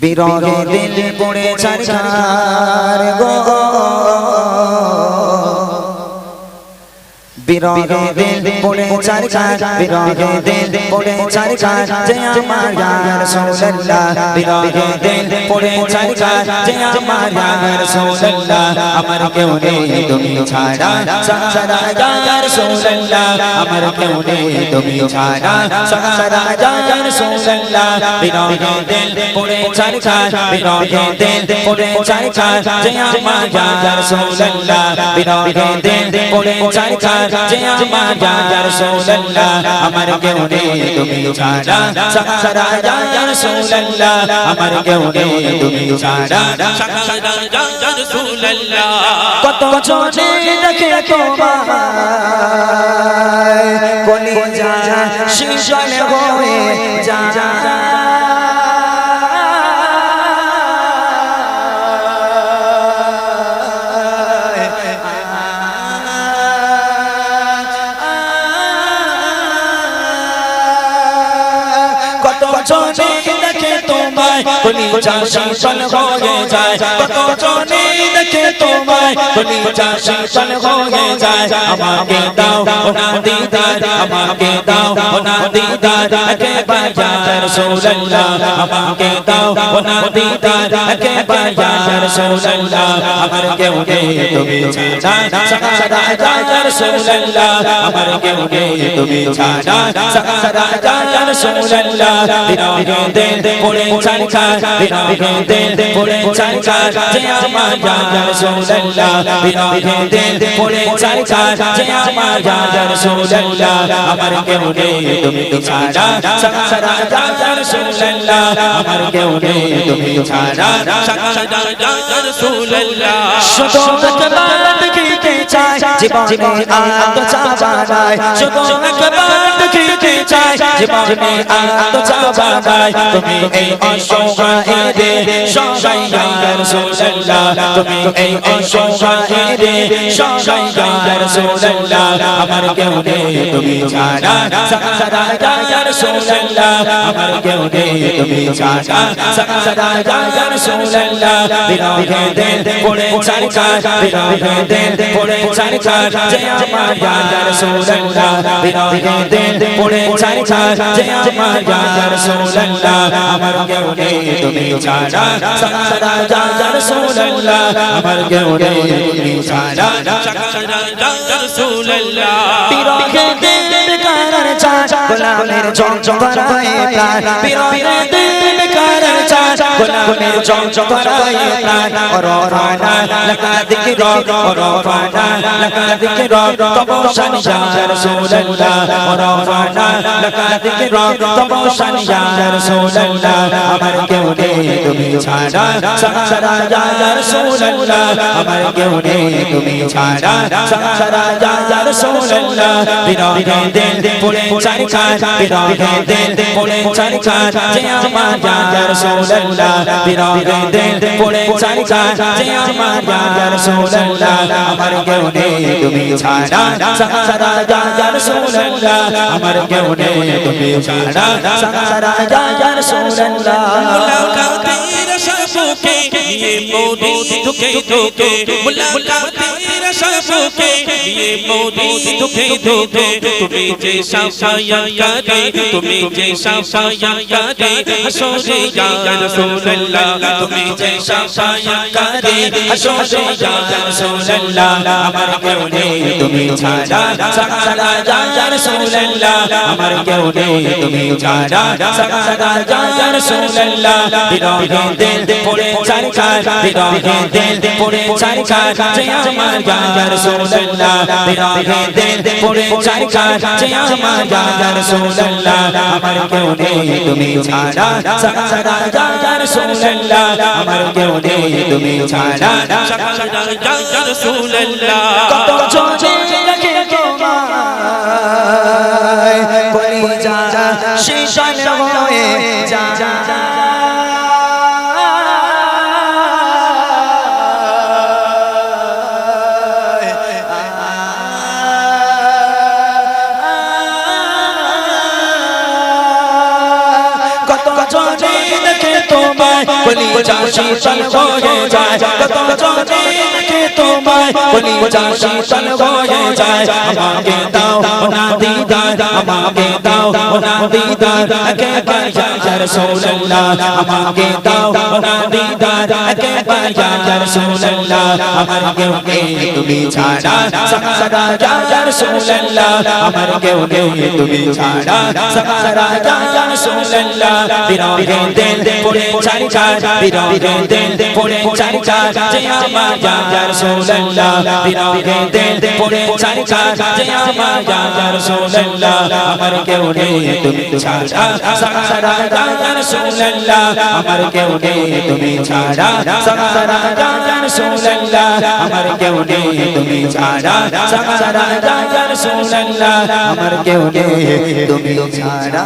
বিরহে দিল পড়ে ছাড় গো। বিরহে দিল পড়ে ছাড় বিরহে দিল পড়ে ছাড় যে আমার ইয়া রাসূলুল্লাহ বিরহে দিল পড়ে ছাড় যে আমার ইয়া রাসূলুল্লাহ আমার কেউ নেই তুমি ছাড়া সারা ইয়া রাসূলুল্লাহ আমার কেউ নেই তুমি ছাড়া সারা ইয়া রাসূলুল্লাহ বিরহে দিল পড়ে ছাড় বিরহে দিল পড়ে ছাড় যে আমার ইয়া রাসূলুল্লাহ বিরহে দিল পড়ে ছাড় যে আমার রাসূলুল্লাহ আমার কেউ নেই, তুমি ছাড়া। সারা রাসূলুল্লাহ আমার কেউ নেই, তুমি ছাড়া। কত চোখে দেখে তোমায় কলি যা শিশল হয়ে যা। চোখে দেখে তোমায় কলি যা শিশল হয়ে যায়। কত চোখে দেখে তোমায় কলি যা শিশল হয়ে যায়। আমাকে দাও না দিদার, আমাকে দাও না দিদার কে বাজার রাসূলুল্লাহ। আমাকে দাও না দিদার কে বাজার রাসূলুল্লাহ। আমার কেউ নেই, তুমি সারা বাজার রাসূলুল্লাহ আমার কেউ নেই, তুমি ছাড়া। সারা বাজার রাসূলুল্লাহ বিরহে দিল পড়ে ছাড়া বিরহে দিল পড়ে ছাড়া যে আমার ইয়া রাসূলুল্লাহ বিরহে দিল পড়ে ছাড়া যে আমার ইয়া রাসূলুল্লাহ আমার কেউ নেই, তুমি ছাড়া। সারা ইয়া রাসূলুল্লাহ আমার কেউ নেই, তুমি ছাড়া। শুধু একবার দেখিতে চাই, জীবনে আনন্দ চাবানাই শুধু একবার দেখিতে চাই। জীবনে আনন্দ চাবানাই তুমি এই অসহায়রে সহায় রাসূলুল্লাহ। তুমি এই অসহায়রে সহায় রাসূলুল্লাহ। আমার কেউ নেই তুমি ছাড়া। সারা ইয়া রাসূলুল্লাহ। আমার কেউ নেই তুমি ছাড়া। সারা ইয়া রাসূলুল্লাহ। বিরহে দিল পড়ে ছাড়া বিরহে দিল পড়ে ছাড়া যে আমার ইয়া রাসূলুল্লাহ বিরহে পড়ে ছাড়া যে আমার ইয়া রাসূলুল্লাহ আমার কেউ নেই তুমি ছাড়া সারা ইয়া রাসূলুল্লাহ আমার কেউ নেই তুমি ছাড়া বিরহে দিল কারার চাঁদ গোলামের চঞ্চল প্রাণ বিরহে দিল কারার চঞ্চল ভরায়ে প্রাণ। অররানা লাগা দিকর অররানা লাগা দিকর তবশান ইয়া রাসূলুল্লাহ অররানা লাগা দিকর তবশান ইয়া রাসূলুল্লাহ আমার কেউ নেই তুমি ছাড়া, সারা ইয়া রাসূলুল্লাহ আমার কেউ নেই তুমি ছাড়া, সারা ইয়া রাসূলুল্লাহ বিরহে দিল পড়ে চারকা বিরহে দিল পড়ে চারকা যে আমার ইয়া রাসূলুল্লাহ বিরহে পড়ে চারকা যে আমার ইয়া রাসূলুল্লাহ আমার কেউ নেই, তুমি ছাড়া। সারা ইয়া রাসূলুল্লাহ আমার কেউ নেই, তুমি ছাড়া। সারা ইয়া রাসূলুল্লাহ মুলাকাতের সবকে নিয়ে মোদি দুঃখে দুঃখে মুলাকাতের সবকে নিয়ে মোদি দুঃখে দুঃখে, তুমি যে সাফায়াত করে, তুমি যে সাফায়াত করে হাসরে ইয়া রাসূলুল্লাহ তুমি যে সাফায়াত হাসরে ইয়া রাসূলুল্লাহ আমার কেউ নেই, তুমি ছাড়া সারা ইয়া রাসূলুল্লাহ আমার কেউ নেই, তুমি ছাড়া সারা ইয়া রাসূলুল্লাহ বিরহে দিল পড়ে চারকা বিরহে দিল পড়ে চারকা যে আমার রাসূলুল্লাহ বিরহে দিল পড়ে চারকা যে আমার রাসূলুল্লাহ আমার কেউ নেই, তুমি ছাড়া সারা রাসূলুল্লাহ আমার কেউ নেই, তুমি ছাড়া কত চোখে দেখে তোমায় বলি যা শিশান যা কত তোমায় বলি চাষি চল হয়ে যায় কত জনে দেখে তোমায় বলি চাষি চল হয়ে যায় আমাকে দাও না দিদার আমাকে দাও না দিদার কে ইয়া রাসূলুল্লাহ আমাকে দাও না দিদার একবার ইয়া রাসূলুল্লাহ আমার কেউ নেই, তুমি ছাড়া। সারা ইয়া রাসূলুল্লাহ আমার কেউ নেই, তুমি ছাড়া। সারা ইয়া রাসূলুল্লাহ বিরহে দিল পড়ে চাই চাই বিরহে দিল পড়ে চাই চাই যে আমার ইয়া রাসূলুল্লাহ বিরহে দিল পড়ে চাই চাই যে আমার ইয়া রাসূলুল্লাহ আমার কেউ নেই, তুমি ছাড়া। সারা ইয়া রাসূলুল্লাহ আমার কেউ নেই, তুমি ছাড়া। সারা ইয়া রাসূলুল্লাহ আমার কেউ নেই, তুমি ছাড়া। সারা রাসূলুল্লাহ আমার কেউ নেই, তুমি ছাড়া।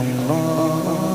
الله